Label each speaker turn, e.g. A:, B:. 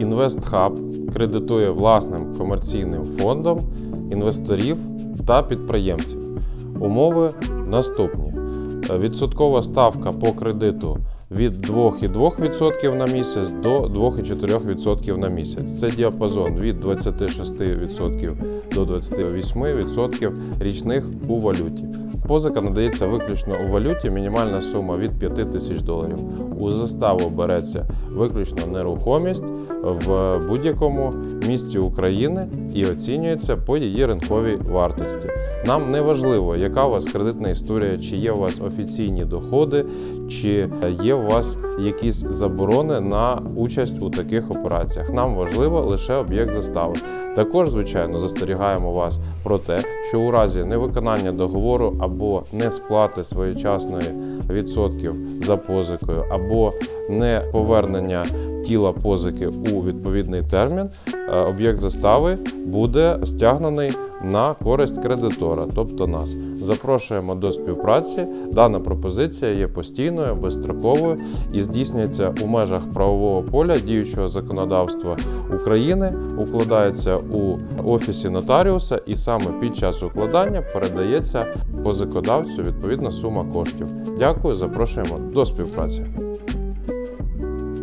A: InvestHub кредитує власним комерційним фондом інвесторів та підприємців. Умови наступні: відсоткова ставка по кредиту від 2,2% на місяць до 2,4% на місяць. Це діапазон від 26% до 28% річних у валюті. Позика надається виключно у валюті, мінімальна сума від 5 тисяч доларів. У заставу береться виключно нерухомість в будь-якому місті України і оцінюється по її ринковій вартості. Нам не важливо, яка у вас кредитна історія, чи є у вас офіційні доходи, чи є у вас якісь заборони на участь у таких операціях. Нам важливо лише об'єкт застави. Також, звичайно, застерігаємо вас про те, що у разі невиконання договору або несплати своєчасної відсотків за позикою, або не повернення тіла позики у відповідний термін, об'єкт застави буде стягнений на користь кредитора, тобто нас. Запрошуємо до співпраці. Дана пропозиція є постійною, безстроковою і здійснюється у межах правового поля діючого законодавства України, укладається у офісі нотаріуса, і саме під час укладання передається позикодавцю відповідна сума коштів. Дякую, запрошуємо до співпраці.